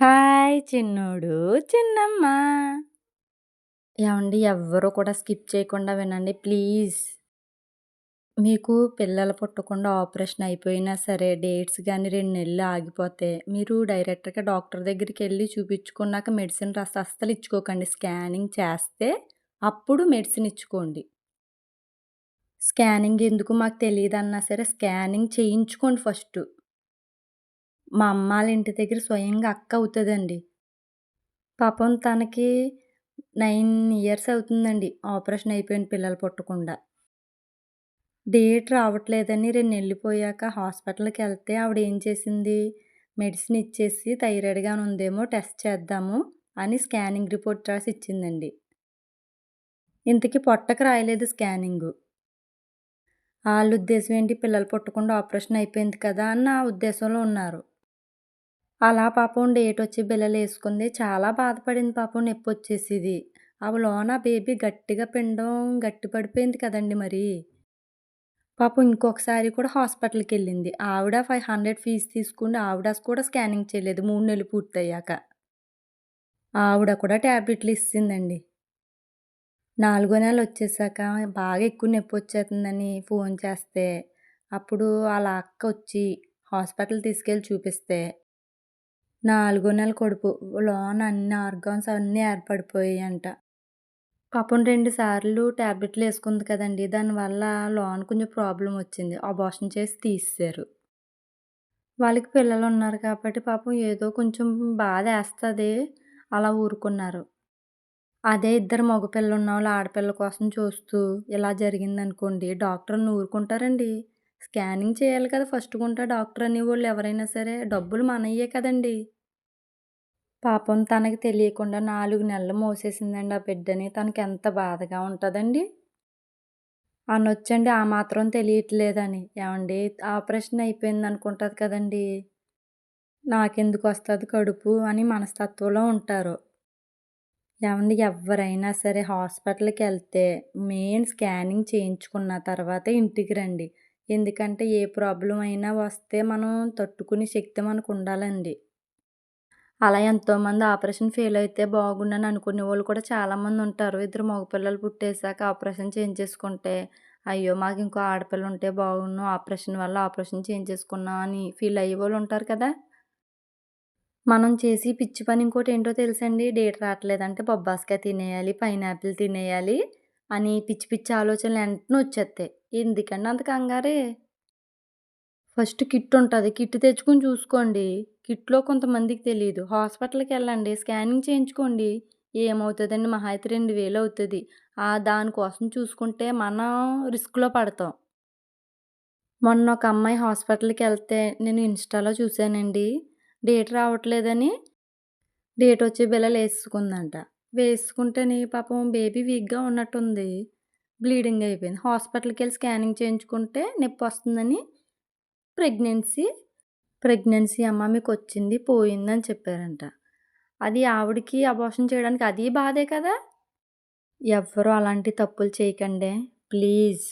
Hi చిన్నోడు, చిన్నమ్మ. ఏవండీ ఎవ్వరూ కూడా స్కిప్ చేయకుండా వినండి ప్లీజ్. మీకు పిల్లలు పుట్టకుండా ఆపరేషన్ అయిపోయినా సరే డేట్స్ కానీ 2 నెలలు ఆగిపోతే మీరు డైరెక్ట్‌గా డాక్టర్ దగ్గరికెళ్ళి చూపించుకున్నాక మెడిసిన్ రాస్తే అస్సలు ఇచ్చుకోకండి. స్కానింగ్ చేస్తే అప్పుడు మెడిసిన్ ఇచ్చుకోండి. స్కానింగ్ ఎందుకు మాకు తెలీదన్నా సరే స్కానింగ్ చేయించుకోండి ఫస్టు. మా అమ్మాళ్ళ ఇంటి దగ్గర స్వయంగా అక్క అవుతుందండి పాపం తనకి నైన్ ఇయర్స్ అవుతుందండి ఆపరేషన్ అయిపోయిన పిల్లలు పుట్టకుండా. డేట్ రావట్లేదని రెండు వెళ్ళిపోయాక హాస్పిటల్కి వెళ్తే ఆవిడ ఏం చేసింది, మెడిసిన్ ఇచ్చేసి థైరాయిడ్గా ఉందేమో టెస్ట్ చేద్దాము అని స్కానింగ్ రిపోర్ట్ రాసి ఇచ్చిందండి. ఇంతకీ పొట్టకు రాయలేదు స్కానింగు. వాళ్ళ ఉద్దేశం ఏంటి పిల్లలు పుట్టకుండా ఆపరేషన్ అయిపోయింది కదా! అని నా ఉద్దేశంలో ఉన్నారు. అలా పాపం డేట్ వచ్చి వేసుకుంది చాలా బాధపడింది పాపం నొప్పొచ్చేసిది. ఆ లోన బేబీ గట్టిగా పిండం గట్టి పడిపోయింది కదండీ మరి. పాపం ఇంకొకసారి కూడా హాస్పిటల్కి వెళ్ళింది ఆవిడ 500 ఫీజు తీసుకుని ఆవిడ కూడా స్కానింగ్ చేయలేదు మూడు నెలలు పూర్తయ్యాక. ఆవిడ కూడా ట్యాబ్లెట్లు ఇచ్చిందండి నాలుగో నెల వచ్చేసాక బాగా ఎక్కువ నొప్పి వచ్చేస్తుందని ఫోన్ చేస్తే, అప్పుడు అలా అక్క వచ్చి హాస్పిటల్ తీసుకెళ్ళి చూపిస్తే, నాలుగో నెల కడుపు లోన అన్ని ఆర్గాన్స్ అన్నీ ఏర్పడిపోయాయంట. పాపం రెండు సార్లు టాబ్లెట్లు వేసుకుంది కదండి దానివల్ల లోన్ కొంచెం ప్రాబ్లం వచ్చింది. అబార్షన్ చేసి తీసేశారు. వాళ్ళకి పిల్లలు ఉన్నారు కాబట్టి పాపం ఏదో కొంచెం బాధ వేస్తుంది అలా ఊరుకున్నారు. అదే ఇద్దరు మగపిల్ల ఉన్న వాళ్ళు ఆడపిల్ల కోసం చూస్తూ ఇలా జరిగిందనుకోండి డాక్టర్‌ని ఊరుకుంటారండి. స్కానింగ్ చేయాలి కదా ఫస్ట్ గుంటా డాక్టర్ అనేవాళ్ళు ఎవరైనా సరే. డబ్బులు మనయ్యే కదండీ! పాపం తనకి తెలియకుండా నాలుగు నెలలు మోసేసిందండి ఆ బిడ్డని. తనకెంత బాధగా ఉంటుందండి అనొచ్చండి ఆ మాత్రం తెలియట్లేదని. ఏమండి ఆపరేషన్ అయిపోయింది అనుకుంటుంది కదండీ! వస్తుంది కడుపు అని మనస్తత్వంలో ఉంటారు. ఏమండి ఎవరైనా సరే హాస్పిటల్కి వెళ్తే మెయిన్ స్కానింగ్ చేయించుకున్న తర్వాతే ఇంటికి రండి. ఎందుకంటే ఏ ప్రాబ్లం అయినా వస్తే మనం తట్టుకునే శక్తి మనకు ఉండాలండి అలా ఎంతోమంది ఆపరేషన్ ఫెయిల్ అయితే బాగుండని అనుకునేవాళ్ళు కూడా చాలామంది ఉంటారు. ఇద్దరు మగపిల్లలు పుట్టేశాక ఆపరేషన్ చేయించేసుకుంటే, అయ్యో! మాకు ఇంకో ఆడపిల్ల ఉంటే బాగున్ను ఆపరేషన్ వల్ల ఆపరేషన్ చేయించేసుకున్నా అని ఫీల్ అయ్యే వాళ్ళు ఉంటారు కదా! మనం చేసి పిచ్చి పని ఇంకోటి ఏంటో తెలుసండి? డేట్ రావట్లేదంటే బొబ్బాస్కాయ తినేయాలి, పైనాపిల్ తినేయాలి అని పిచ్చి పిచ్చి ఆలోచనలు వెంటనే వచ్చేస్తాయి ఎందుకండి అంత కంగారే? ఫస్ట్ కిట్ ఉంటుంది కిట్ తెచ్చుకొని చూసుకోండి. కిట్‌లో కొంతమందికి తెలియదు హాస్పిటల్కి వెళ్ళండి స్కానింగ్ చేయించుకోండి. ఏమవుతుందండి మహా అయితే రెండు వేలు అవుతుంది ఆ దానికోసం చూసుకుంటే మనం రిస్క్‌లో పడతాం. మొన్న ఒక అమ్మాయి హాస్పిటల్కి వెళ్తే నేను ఇన్‌స్టాలో చూసానండి. డేట్ రావట్లేదని డేట్ వచ్చే బిళ్ళలేసుకుందంట. వేసుకుంటేనే పాపం బేబీ వీక్‌గా ఉన్నట్టుంది. బ్లీడింగ్ అయిపోయింది. హాస్పిటల్కి వెళ్ళి స్కానింగ్ చేయించుకుంటే నొప్పి వస్తుందని ప్రెగ్నెన్సీ ప్రెగ్నెన్సీ అమ్మ మీకు వచ్చింది పోయిందని చెప్పారంట. అది ఆవిడకి అబార్షన్ చేయడానికి అది బాధే కదా! ఎవ్వరు అలాంటి తప్పులు చేయకండే ప్లీజ్.